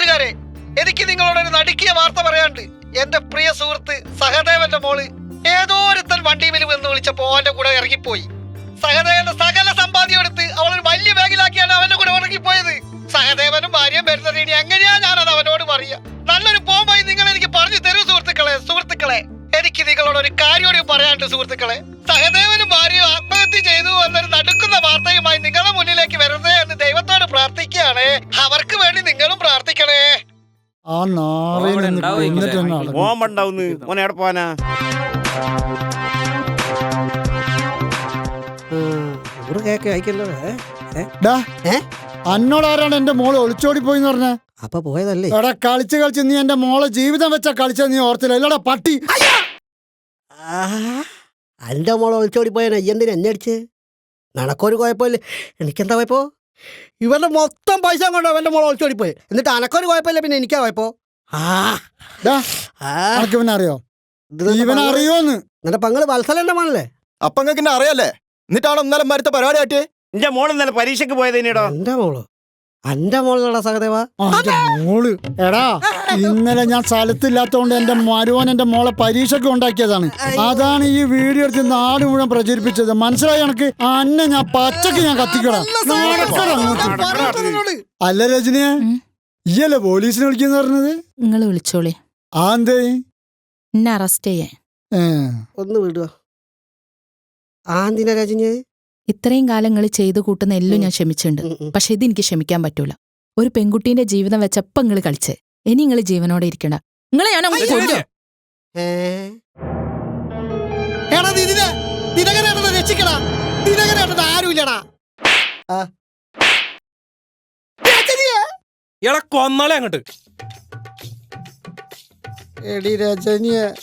കൂട്ടുകാരെ എനിക്ക് നിങ്ങളോട് ഒരു നടുക്കിയ വാർത്ത പറയാണ്ട് എന്റെ പ്രിയ സുഹൃത്ത് സഹദേവന്റെ മോൾ ഏതോ ഒരുത്തൻ വണ്ടിയിൽ എന്ന് വിളിച്ചപ്പോ അവന്റെ കൂടെ ഇറങ്ങിപ്പോയി. സഹദേവന്റെ സകല സമ്പാദ്യം എടുത്ത് അവൾ ഒരു വലിയ ബാഗിലാക്കിയാണ് അവന്റെ കൂടെ ഇറങ്ങിപ്പോയത് സഹദേവനും ഭാര്യയും വരുന്നത് എങ്ങനെയാ ഞാനത് അവനോട് പറയാ? നല്ലൊരു പോംബായി നിങ്ങൾ എനിക്ക് പറഞ്ഞു തരൂ സുഹൃത്തുക്കളെ സുഹൃത്തുക്കളെ. എനിക്ക് നിങ്ങളോട് ഒരു കാര്യം കൂടി പറയാനുണ്ട് സുഹൃത്തുക്കളെ. സഹദേവനും ഉണ്ടാവുന്ന്. മോനെ എവിടെ പോവാനാ? ഒരു കേക്ക് അയക്കല്ലോ ഏ? ഡാ ഏ? അന്നോട് ആരാണ് എന്റെ മോൾ ഒളിച്ചോടി പോയി പറഞ്ഞ? അപ്പൊ പോയതല്ലേ? എടാ കളിച്ച് കളിച്ച് നീ എന്റെ മോളെ ജീവിതം വെച്ച കളിച്ച നീ ഓർത്തില്ല. ഇല്ലടാ പട്ടി. അന്റെ മോളെ ഒളിച്ചോടി പോയാ എന്തിനാ എന്നെ അടിച്ച്? നടക്കൊരു കുഴപ്പമില്ല. എനിക്കെന്താ കുഴപ്പോ? ഇവന്റെ മൊത്തം പൈസ കൊണ്ട് അവന്റെ മോൾ ഒളിച്ചോടി പോയി എന്നിട്ട് അനക്കൊരു കുഴപ്പമില്ല പിന്നെ എനിക്കാ കുഴപ്പോ. അറിയോ ഇത് നിന്റെ പങ്ങള്- അറിയോന്ന്. നിന്റെ പങ്ങൾ വത്സലന്റെ മോനല്ലേ? അപ്പൊ നിങ്ങൾക്ക് എന്നെ അറിയാലേ എന്നിട്ടാണ് ഇന്നലെ മരുത്ത പരിപാടി കാട്ടിയേ എന്റെ മോൾ ഇന്നലെ പരീക്ഷയ്ക്ക് പോയത് എന്റെ മോൾ? എന്റെ മോളുള്ള സഹദേവ? മോൾ. എടാ ഇന്നലെ ഞാൻ സ്ഥലത്തില്ലാത്തോണ്ട് എന്റെ മരുവൻ എന്റെ മോളെ പരീക്ഷയ്ക്ക് ഉണ്ടാക്കിയതാണ്. അതാണ് ഈ വീഡിയോ എടുത്ത് നാട് മുഴുവൻ പ്രചരിപ്പിച്ചത്. മനസ്സിലായി എനിക്ക്? അന്നെ ഞാൻ പച്ചക്ക് ഞാൻ കത്തിക്കടാ. അല്ല രജനിയെ. ഈയല്ലേ പോലീസിനെ വിളിക്കുന്ന പറഞ്ഞത്? നിങ്ങൾ വിളിച്ചോളി. ആ എന്തേ? എന്നെ അറസ്റ്റ് ചെയ്യാൻ ഒന്ന് വിടുക ആന്തിന രജനിയെ? ഇത്രയും കാലം നിങ്ങൾ ചെയ്തു കൂട്ടുന്ന എല്ലാം ഞാൻ ക്ഷമിച്ചിട്ടുണ്ട്. പക്ഷെ ഇത് പക്ഷെ ഇതെനിക്ക് ക്ഷമിക്കാൻ പറ്റൂല. ഒരു പെൺകുട്ടീന്റെ ജീവിതം വെച്ചപ്പം നിങ്ങൾ കളിച്ചേ. ഇനി നിങ്ങൾ ജീവനോടെ ഇരിക്കണ്ട. നിങ്ങളെ ഞാൻ അങ്ങ് കൊല്ലും. ഏ? എടാ ഇതിനെ ദിനകരേട്ടനെ രക്ഷിക്കടാ. ദിനകരേട്ടൻ ആരുമില്ലടാ. ഇള കൊന്നാളെ അങ്ങോട്ട്. എടി രജനിയെ